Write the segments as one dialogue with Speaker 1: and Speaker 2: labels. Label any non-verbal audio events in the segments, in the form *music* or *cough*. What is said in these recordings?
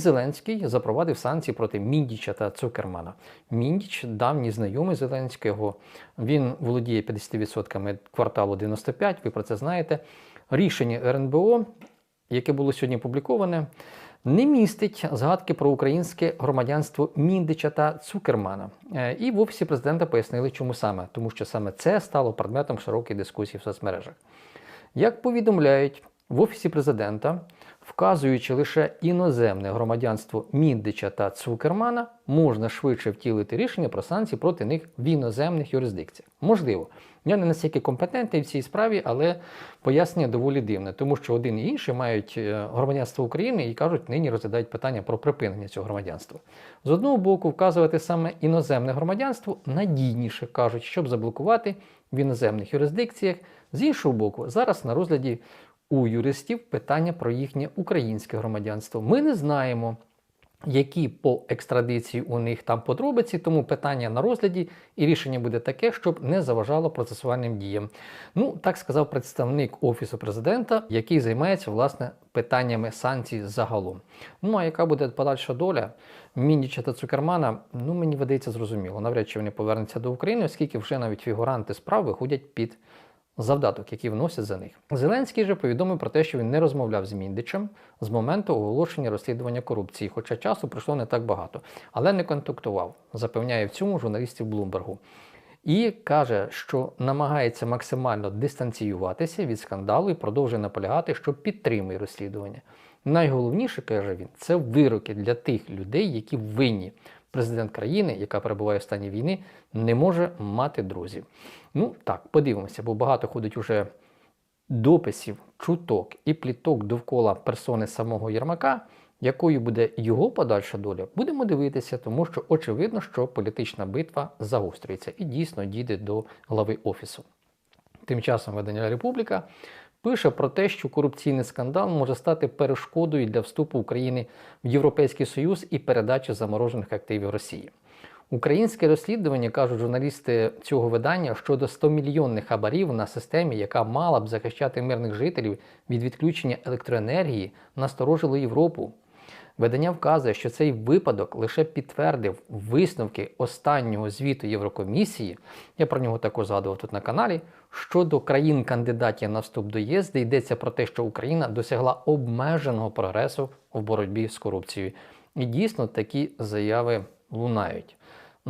Speaker 1: Зеленський запровадив санкції проти Міндіча та Цукермана. Міндіч давній знайомий Зеленського. Він володіє 50% кварталу 95, ви про це знаєте. Рішення РНБО, яке було сьогодні опубліковане, не містить згадки про українське громадянство Міндича та Цукермана. Е, І в офісі президента пояснили, чому саме, тому що саме це стало предметом широкої дискусії в соцмережах. Як повідомляють в офісі президента, вказуючи лише іноземне громадянство Міндича та Цукермана, можна швидше втілити рішення про санкції проти них в іноземних юрисдикціях. Можливо, я не настільки компетентний в цій справі, але пояснення доволі дивне, тому що один і інший мають е, громадянство України і кажуть, нині розглядають питання про припинення цього громадянства. З одного боку, вказувати саме іноземне громадянство надійніше кажуть, щоб заблокувати в іноземних юрисдикціях. З іншого боку, зараз на розгляді у юристів питання про їхнє українське громадянство. Ми не знаємо, які по екстрадиції у них там подробиці, тому питання на розгляді і рішення буде таке, щоб не заважало процесуальним діям. Ну, так сказав представник Офісу президента, який займається власне питаннями санкцій загалом. Ну а яка буде подальша доля Міндіча та Цукермана? Ну мені видається зрозуміло. Навряд чи вони повернуться до України, оскільки вже навіть фігуранти справ виходять під завдаток, які вносять за них. Зеленський же повідомив про те, що він не розмовляв з Міндичем з моменту оголошення розслідування корупції, хоча часу пройшло не так багато, але не контактував, запевняє в цьому журналістів Блумбергу. І каже, що намагається максимально дистанціюватися від скандалу і продовжує наполягати, що підтримує розслідування. Найголовніше, каже він, це вироки для тих людей, які винні. Президент країни, яка перебуває в стані війни, не може мати друзів. Ну так, подивимося, бо багато ходить уже дописів, чуток і пліток довкола персони самого Єрмака. Якою буде його подальша доля, будемо дивитися, тому що очевидно, що політична битва загострюється і дійсно дійде до глави офісу. Тим часом видання Республіка пише про те, що корупційний скандал може стати перешкодою для вступу України в Європейський Союз і передачі заморожених активів Росії. Українське розслідування кажуть журналісти цього видання щодо 100-мільйонних хабарів на системі, яка мала б захищати мирних жителів від відключення електроенергії, насторожило Європу. Видання вказує, що цей випадок лише підтвердив висновки останнього звіту Єврокомісії. Я про нього також згадував тут на каналі. Щодо країн-кандидатів на вступ до ЄС, де йдеться про те, що Україна досягла обмеженого прогресу в боротьбі з корупцією. І дійсно такі заяви лунають.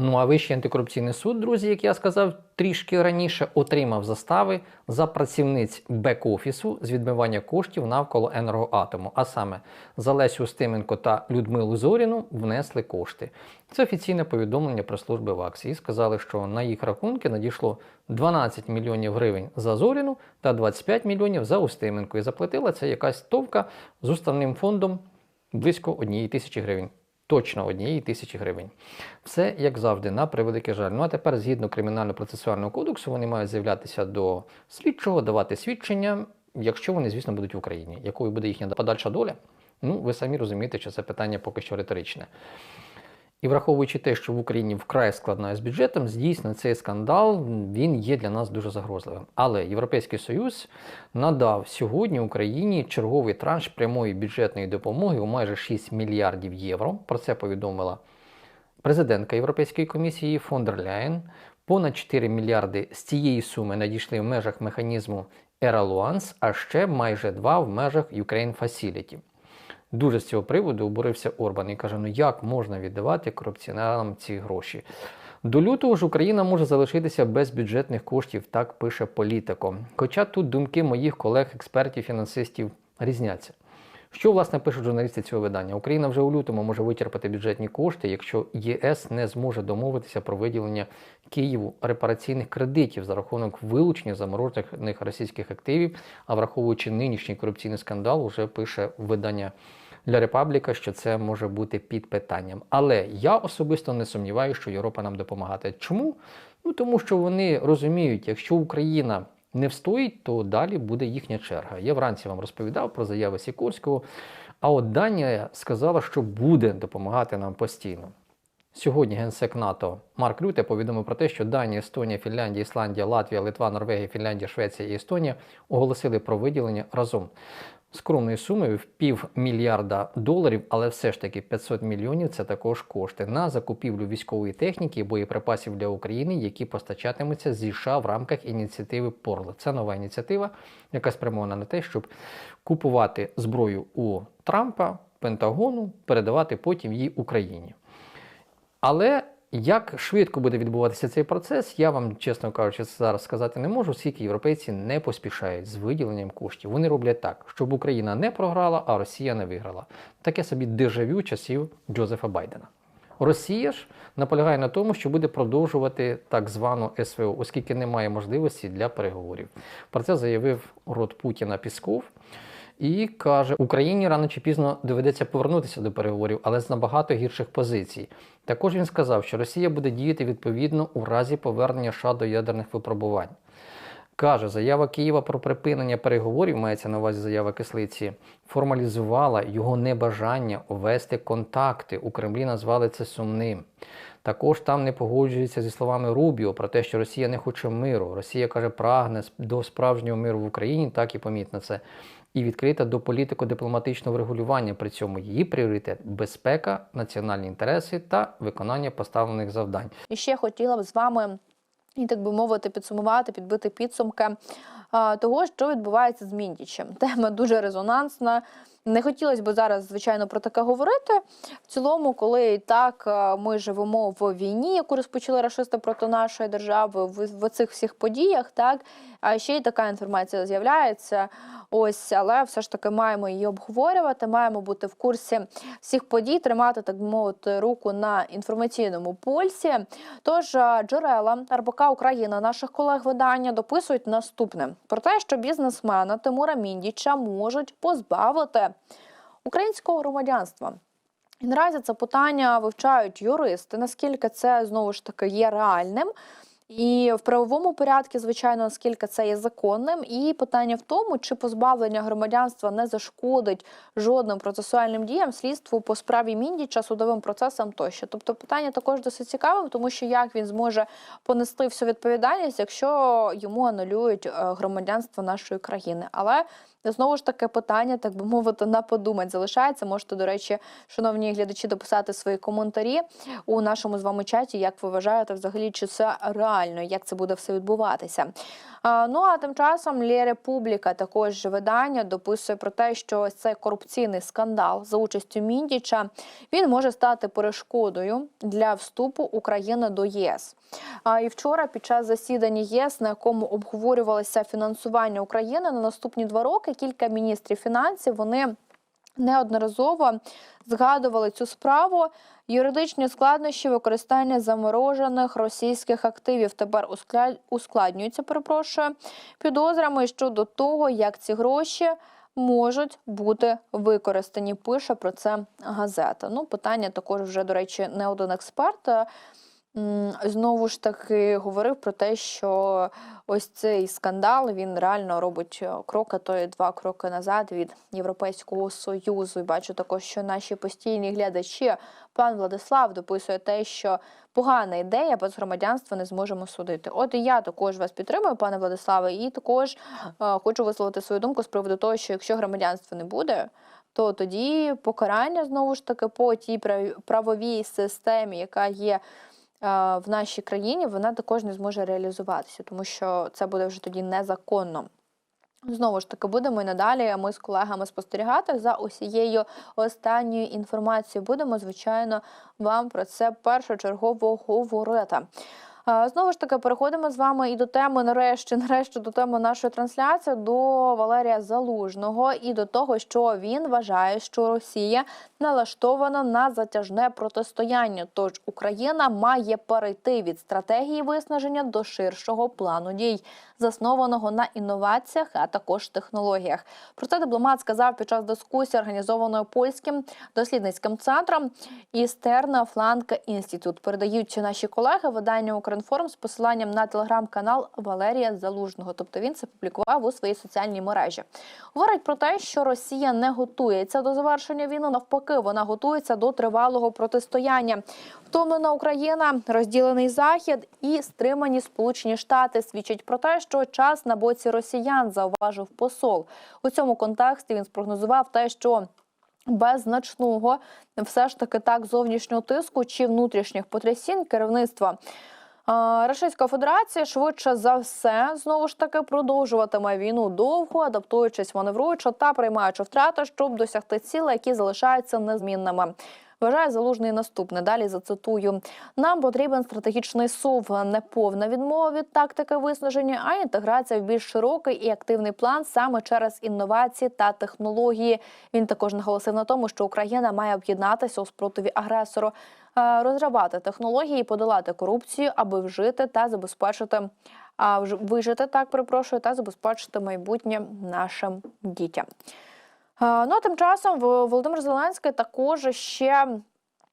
Speaker 1: Ну а Вищий антикорупційний суд, друзі, як я сказав трішки раніше, отримав застави за працівниць бек-офісу з відмивання коштів навколо енергоатому. А саме за Лесю Стименко та Людмилу Зоріну внесли кошти. Це офіційне повідомлення про служби в акції. Сказали, що на їх рахунки надійшло 12 мільйонів гривень за Зоріну та 25 мільйонів за Устименко. І заплатила це якась товка з уставним фондом близько однієї тисячі гривень точно однієї тисячі гривень. Все, як завжди, на превеликий жаль. Ну а тепер, згідно кримінально-процесуального кодексу, вони мають з'являтися до слідчого, давати свідчення, якщо вони, звісно, будуть в Україні. Якою буде їхня подальша доля? Ну, ви самі розумієте, що це питання поки що риторичне. І враховуючи те, що в Україні вкрай складна з бюджетом, дійсно цей скандал він є для нас дуже загрозливим. Але Європейський Союз надав сьогодні Україні черговий транш прямої бюджетної допомоги у майже 6 мільярдів євро. Про це повідомила президентка Європейської комісії фон дер Ляєн. Понад 4 мільярди з цієї суми надійшли в межах механізму Ералуанс, а ще майже 2 в межах Ukraine Facility. Дуже з цього приводу обурився Орбан і каже: ну як можна віддавати корупціонерам ці гроші? До лютого ж Україна може залишитися без бюджетних коштів, так пише політико. Хоча тут думки моїх колег-експертів, фінансистів різняться. Що, власне, пишуть журналісти цього видання? Україна вже у лютому може вичерпати бюджетні кошти, якщо ЄС не зможе домовитися про виділення Києву репараційних кредитів за рахунок вилучення заморожених російських активів, а враховуючи нинішній корупційний скандал, вже пише видання для Репабліка, що це може бути під питанням. Але я особисто не сумніваюся, що Європа нам допомагає. Чому? Ну тому що вони розуміють, якщо Україна не встоїть, то далі буде їхня черга. Я вранці вам розповідав про заяви Сікорського, а от Данія сказала, що буде допомагати нам постійно. Сьогодні генсек НАТО Марк Рюте повідомив про те, що Данія, Естонія, Фінляндія, Ісландія, Латвія, Литва, Норвегія, Фінляндія, Швеція і Естонія оголосили про виділення разом скромної суми в півмільярда доларів, але все ж таки 500 мільйонів це також кошти на закупівлю військової техніки і боєприпасів для України, які постачатимуться зі США в рамках ініціативи Порло. Це нова ініціатива, яка спрямована на те, щоб купувати зброю у Трампа, Пентагону, передавати потім її Україні. Але як швидко буде відбуватися цей процес, я вам, чесно кажучи, зараз сказати не можу, оскільки європейці не поспішають з виділенням коштів. Вони роблять так, щоб Україна не програла, а Росія не виграла. Таке собі дежавю часів Джозефа Байдена. Росія ж наполягає на тому, що буде продовжувати так звану СВО, оскільки немає можливості для переговорів. Про це заявив рот Путіна Пісков і каже, Україні рано чи пізно доведеться повернутися до переговорів, але з набагато гірших позицій. Також він сказав, що Росія буде діяти відповідно у разі повернення США до ядерних випробувань. Каже, заява Києва про припинення переговорів, мається на увазі заява кислиці, формалізувала його небажання вести контакти. У Кремлі назвали це сумним. Також там не погоджуються зі словами Рубіо про те, що Росія не хоче миру. Росія каже, прагне до справжнього миру в Україні, так і помітно це. І відкрита до політико-дипломатичного врегулювання. При цьому її пріоритет безпека, національні інтереси та виконання поставлених завдань.
Speaker 2: І ще хотіла б з вами, і так би мовити, підсумувати, підбити підсумки того, що відбувається з Міндічем. *laughs* Тема дуже резонансна. Не хотілося б зараз, звичайно, про таке говорити. В цілому, коли і так ми живемо в війні, яку розпочали рашисти проти нашої держави, в, цих всіх подіях, так а ще й така інформація з'являється. Ось, але все ж таки маємо її обговорювати, маємо бути в курсі всіх подій, тримати, так мовити, руку на інформаційному пульсі. Тож джерела РБК Україна, наших колег видання, дописують наступне про те, що бізнесмена Тимура Міндіча можуть позбавити українського громадянства. І наразі це питання вивчають юристи, наскільки це знову ж таки є реальним. І в правовому порядку, звичайно, наскільки це є законним, і питання в тому, чи позбавлення громадянства не зашкодить жодним процесуальним діям слідству по справі Міндіча, судовим процесам тощо. Тобто питання також досить цікавим, тому що як він зможе понести всю відповідальність, якщо йому анулюють е, громадянство нашої країни. Але Знову ж таки, питання, так би мовити, на подумать залишається. Можете, до речі, шановні глядачі, дописати свої коментарі у нашому з вами чаті. Як ви вважаєте, взагалі, чи це реально, як це буде все відбуватися? Ну а тим часом Лє Републіка, також видання, дописує про те, що цей корупційний скандал за участю Міндіча він може стати перешкодою для вступу України до ЄС. А і вчора, під час засідання ЄС, на якому обговорювалося фінансування України на наступні два роки, кілька міністрів фінансів вони неодноразово згадували цю справу. Юридичні складнощі використання заморожених російських активів тепер ускладнюються, перепрошую, підозрами щодо того, як ці гроші. Можуть бути використані. Пише про це газета. Ну, питання також вже, до речі, не один експерт знову ж таки говорив про те, що ось цей скандал він реально робить е, крок, а то й два кроки назад від Європейського союзу. І бачу також, що наші постійні глядачі, пан Владислав, дописує те, що погана ідея без громадянства не зможемо судити. От і я також вас підтримую, пане Владиславе, і також е, хочу висловити свою думку з приводу того, що якщо громадянства не буде. То тоді покарання знову ж таки по тій правовій системі, яка є в нашій країні, вона також не зможе реалізуватися, тому що це буде вже тоді незаконно. Знову ж таки, будемо і надалі. Ми з колегами спостерігати за усією останньою інформацією. Будемо, звичайно, вам про це першочергово говорити. Знову ж таки, переходимо з вами і до теми, нарешті, *laughs* нарешті, до теми нашої трансляції до Валерія Залужного і до того, що він вважає, що Росія налаштована на затяжне протистояння. Тож Україна має перейти від стратегії виснаження до ширшого плану дій, заснованого на інноваціях, а також технологіях. Про це дипломат сказав під час дискусії, організованої польським дослідницьким центром Істерна Фланка інститут. Передають наші колеги видання України Укрінформ з посиланням на телеграм-канал Валерія Залужного. Тобто він це публікував у своїй соціальній мережі. Говорить про те, що Росія не готується до завершення війни. Навпаки, вона готується до тривалого протистояння. Втомлена Україна, розділений захід і стримані Сполучені Штати свідчать про те, що час на боці росіян зауважив посол. У цьому контексті він спрогнозував те, що без значного все ж таки так зовнішнього тиску чи внутрішніх потрясінь керівництва. Російська Федерація швидше за все знову ж таки продовжуватиме війну довго, адаптуючись, маневруючи та приймаючи втрати, щоб досягти цілей, які залишаються незмінними. Вважає залужний наступне. Далі зацитую: нам потрібен стратегічний сув, не повна відмова від тактики виснаження, а інтеграція в більш широкий і активний план саме через інновації та технології. Він також наголосив на тому, що Україна має об'єднатися у спротиві агресору, е, розривати технології, подолати корупцію, аби вжити та забезпечити. А вижити так перепрошую та забезпечити майбутнє нашим дітям. Ну а тим часом Володимир Зеленський також ще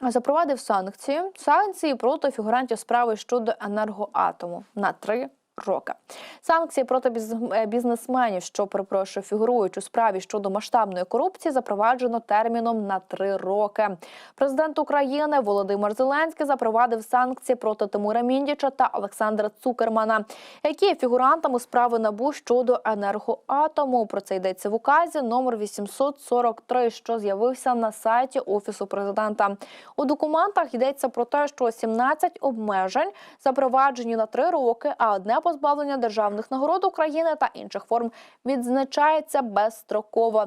Speaker 2: запровадив санкції санкції проти фігурантів справи щодо енергоатому на три роки. Санкції проти е, бізнесменів, що перепрошую, фігурують у справі щодо масштабної корупції, запроваджено терміном на три роки. Президент України Володимир Зеленський запровадив санкції проти Тимура Міндіча та Олександра Цукермана, які є фігурантами справи НАБУ щодо енергоатому. Про це йдеться в указі номер 843, що з'явився на сайті офісу президента. У документах йдеться про те, що 17 обмежень запроваджені на три роки, а одне позбавлення державних нагород України та інших форм відзначається безстроково.